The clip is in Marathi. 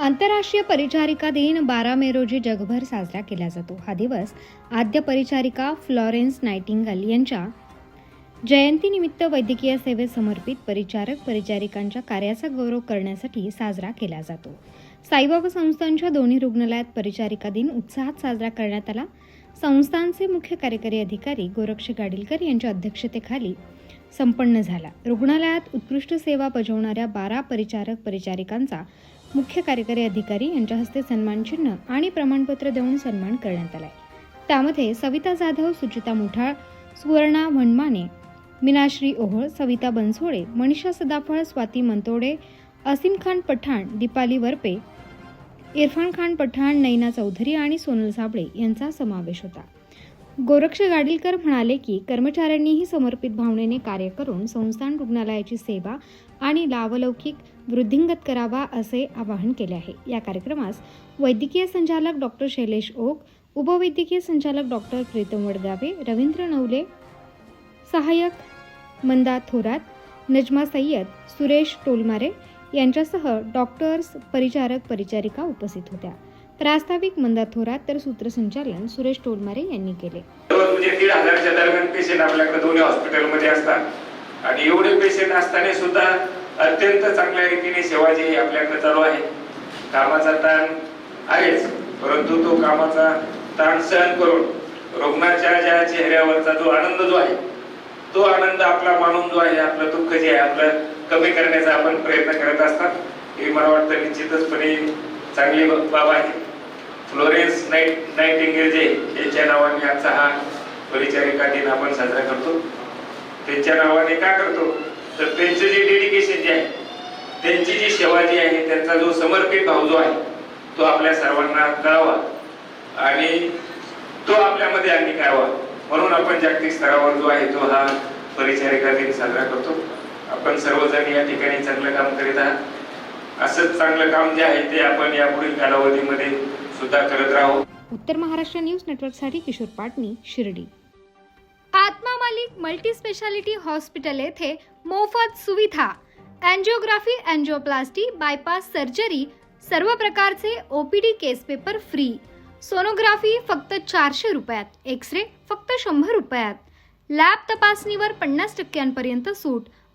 आंतरराष्ट्रीय परिचारिका दिन बारा मे रोजी जगभर साजरा केला जातो. हा दिवस आद्य परिचारिका फ्लॉरेन्स नायटिंगल यांच्या जयंतीनिमित्त वैद्यकीय सेवेत समर्पित परिचारक परिचारिकांच्या कार्याचा गौरव करण्यासाठी साजरा केला जातो. साईबाबा संस्थांच्या दोन्ही रुग्णालयात परिचारिका दिन उत्साहात साजरा करण्यात आला. संस्थांचे मुख्य कार्यकारी अधिकारी गोरक्ष गाडीलकर यांच्या अध्यक्षतेखाली संपन्न झाला. रुग्णालयात उत्कृष्ट सेवा बजावणाऱ्या बारा परिचारक परिचारिकांचा मुख्य कार्यकारी अधिकारी यांच्या हस्ते सन्मानचिन्ह आणि प्रमाणपत्र देऊन सन्मान करण्यात आलाय. त्यामध्ये सविता जाधव सुचिता मुठाळ सुवर्णा वनमाने मीनाश्री ओहळ सविता बनसोडे मनीषा सदाफळ स्वाती मंतोडे असीम खान पठाण दीपाली वरपे इरफान खान पठाण नैना चौधरी आणि सोनल साबळे यांचा समावेश होता. गोरक्ष गाडीलकर म्हणाले की कर्मचाऱ्यांनीही समर्पित भावनेने कार्य करून संस्थान रुग्णालयाची सेवा आणि लावलौकिक वृद्धिंगत करावा असे आवाहन केले आहे. या कार्यक्रमास वैद्यकीय संचालक डॉक्टर शैलेश ओक उपवैद्यकीय संचालक डॉक्टर प्रीतम वडगावे रवींद्र नवले सहाय्यक मंदा थोरात नजमा सय्यद सुरेश टोलमारे यांच्यासह डॉक्टर्स परिचारक परिचारिका उपस्थित होत्या. प्रास्ताविक मंदा थोरात तर सूत्रसंचालन सुरेश टोलमारे यांनी केले. म्हणजे दीड हजारच्या दरम्यान पेशंट आपल्याकडे दोन्ही हॉस्पिटलमध्ये असतात. आणि एवढे पेशंट असताना सुद्धा अत्यंत चांगल्या रीतीने सेवा जी आपल्याकडे चालू आहे. कामाचा ताण आहेच परंतु तो कामाचा ताण सहन करून रुग्णाच्या ज्या चेहऱ्यावरचा जो आनंद जो आहे तो आनंद आपला मानून जो आहे आपलं दुःख जे आहे आपलं कमी करण्याचा आपण प्रयत्न करत असतात. हे मला वाटतं निश्चितचपणे चांगली बाब आहे. फ्लोरेन्स नाईट नाईटिंगेल जे यांच्या नावाने आजचा हा परिचारिका दिन आपण साजरा करतो. त्यांच्या नावाने का करतो? तर त्यांचं जे डेडिकेशन जे आहे त्यांची जी सेवा जी आहे त्यांचा जो समर्पित भाव जो आहे तो आपल्या सर्वांना कळावा आणि तो आपल्यामध्ये अंगीकारावा. म्हणून आपण जागतिक स्तरावर जो आहे तो हा परिचारिका दिन साजरा करतो. आपण सर्वजण या ठिकाणी चांगलं काम करीत आहात. असंच चांगलं काम जे आहे ते आपण यापुढील कालावधीमध्ये सुद्धा करत राहू. उत्तर महाराष्ट्र न्यूज नेटवर्कसाठी Kishor Patni Shirdi. Atma Malik multi speciality hospital येथे मोफत सुविधा अँजिओग्राफी अँजिओप्लास्टी बायपास सर्जरी सर्व प्रकारचे OPD case paper free. Sonography फक्त चारशे रुपयात एक्स रे फक्त शंभर रुपयात. लॅब तपासणीवर पन्नास टक्क्यांपर्यंत सूट.